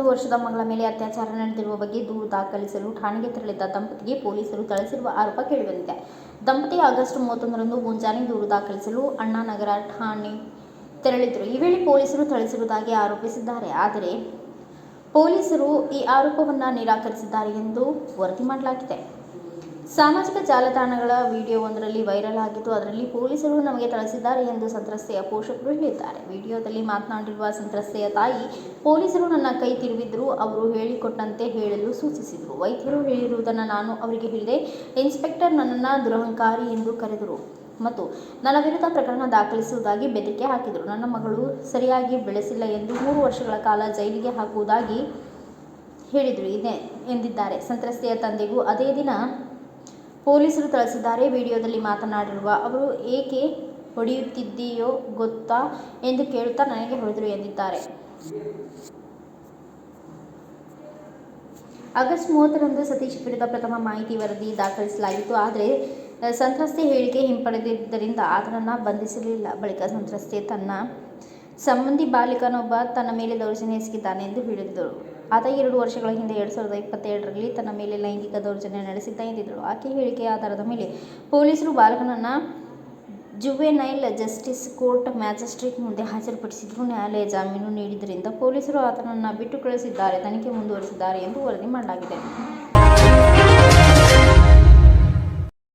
ವರ್ಷದ ಮಗಳ ಮೇಲೆ ಅತ್ಯಾಚಾರ ನಡೆದಿರುವ ಬಗ್ಗೆ ದೂರು ದಾಖಲಿಸಲು ಠಾಣೆಗೆ ತೆರಳಿದ್ದ ದಂಪತಿಗೆ ಪೊಲೀಸರು ಥಳಿಸಿರುವ ಆರೋಪ ಕೇಳಿಬಂದಿದೆ ದಂಪತಿ ಆಗಸ್ಟ್ ಮೂವತ್ತೊಂದರಂದು ಮುಂಜಾನೆ ದೂರು ದಾಖಲಿಸಲು ಅಣ್ಣಾನಗರ ಠಾಣೆ ತೆರಳಿದ್ದರು. ಈ ವೇಳೆ ಪೊಲೀಸರು ಥಳಿಸಿರುವುದಾಗಿ ಆರೋಪಿಸಿದ್ದಾರೆ. ಆದರೆ ಪೊಲೀಸರು ಈ ಆರೋಪವನ್ನು ನಿರಾಕರಿಸಿದ್ದಾರೆ ಎಂದು ವರದಿ ಮಾಡಲಾಗಿದೆ. ಸಾಮಾಜಿಕ ಜಾಲತಾಣಗಳ ವಿಡಿಯೋವೊಂದರಲ್ಲಿ ವೈರಲ್ ಆಗಿದ್ದು, ಅದರಲ್ಲಿ ಪೊಲೀಸರು ನಮಗೆ ಥಳಿಸಿದ್ದಾರೆ ಎಂದು ಸಂತ್ರಸ್ತೆಯ ಪೋಷಕರು ಹೇಳಿದ್ದಾರೆ. ವಿಡಿಯೋದಲ್ಲಿ ಮಾತನಾಡಿರುವ ಸಂತ್ರಸ್ತೆಯ ತಾಯಿ, ಪೊಲೀಸರು ನನ್ನ ಕೈ ತಿರುವಿದ್ರು, ಅವರು ಹೇಳಿಕೊಟ್ಟಂತೆ ಹೇಳಲು ಸೂಚಿಸಿದರು. ವೈದ್ಯರು ಹೇಳಿರುವುದನ್ನು ನಾನು ಅವರಿಗೆ ಹೇಳಿದೆ. ಇನ್ಸ್ಪೆಕ್ಟರ್ ನನ್ನನ್ನು ದುರಹಂಕಾರಿ ಎಂದು ಕರೆದರು ಮತ್ತು ನನ್ನ ವಿರುದ್ಧ ಪ್ರಕರಣ ದಾಖಲಿಸುವುದಾಗಿ ಬೆದರಿಕೆ ಹಾಕಿದರು. ನನ್ನ ಮಗಳು ಸರಿಯಾಗಿ ಬೆಳೆಸಿಲ್ಲ ಎಂದು ಮೂರು ವರ್ಷಗಳ ಕಾಲ ಜೈಲಿಗೆ ಹಾಕುವುದಾಗಿ ಹೇಳಿದರು ಇದೆ ಎಂದಿದ್ದಾರೆ. ಸಂತ್ರಸ್ತೆಯ ತಂದೆಗೂ ಅದೇ ದಿನ ಪೊಲೀಸರು ತಿಳಿಸಿದ್ದಾರೆ. ವಿಡಿಯೋದಲ್ಲಿ ಮಾತನಾಡಿರುವ ಅವರು, ಏಕೆ ಹೊಡೆಯುತ್ತಿದ್ದೀಯೋ ಗೊತ್ತಾ ಎಂದು ಕೇಳುತ್ತಾ ನನಗೆ ಹೊಡೆದರು ಎಂದಿದ್ದಾರೆ. ಆಗಸ್ಟ್ ಮೂವತ್ತರಂದು ಸತೀಶ್ ವಿರುದ್ಧ ಪ್ರಥಮ ಮಾಹಿತಿ ವರದಿ ದಾಖಲಿಸಲಾಗಿತ್ತು. ಆದರೆ, ಸಂತ್ರಸ್ತೆ ಹೇಳಿಕೆ ಹಿಂಪಡೆದಿದ್ದರಿಂದ ಆತನನ್ನು ಬಂಧಿಸಲಿಲ್ಲ. ಬಳಿಕ ಸಂತ್ರಸ್ತೆ ತನ್ನ ಸಂಬಂಧಿ ಬಾಲಿಕನೊಬ್ಬ ತನ್ನ ಮೇಲೆ ದೌರ್ಜನ್ಯ ಎಸಗಿದ್ದಾನೆ ಎಂದು ಹೇಳಿದರು. ಆತ ಎರಡು ವರ್ಷಗಳ ಹಿಂದೆ ಎರಡು ಸಾವಿರದ ಇಪ್ಪತ್ತೆರಡರಲ್ಲಿ ತನ್ನ ಮೇಲೆ ಲೈಂಗಿಕ ದೌರ್ಜನ್ಯ ನಡೆಸಿದ್ದ ಎಂದಿದ್ದಳು. ಆಕೆ ಹೇಳಿಕೆಯ ಆಧಾರದ ಮೇಲೆ ಪೊಲೀಸರು ಬಾಲಕನನ್ನು ಜುವೆನೈಲ್ ಜಸ್ಟಿಸ್ ಕೋರ್ಟ್ ಮ್ಯಾಜಿಸ್ಟ್ರೇಟ್ ಮುಂದೆ ಹಾಜರುಪಡಿಸಿದ್ರು. ನ್ಯಾಯಾಲಯ ಜಾಮೀನು ನೀಡಿದ್ದರಿಂದ ಪೊಲೀಸರು ಆತನನ್ನು ಬಿಟ್ಟು ಕಳಿಸಿದ್ದಾರೆ, ತನಿಖೆ ಮುಂದುವರಿಸಿದ್ದಾರೆ ಎಂದು ವರದಿ ಮಾಡಲಾಗಿದೆ.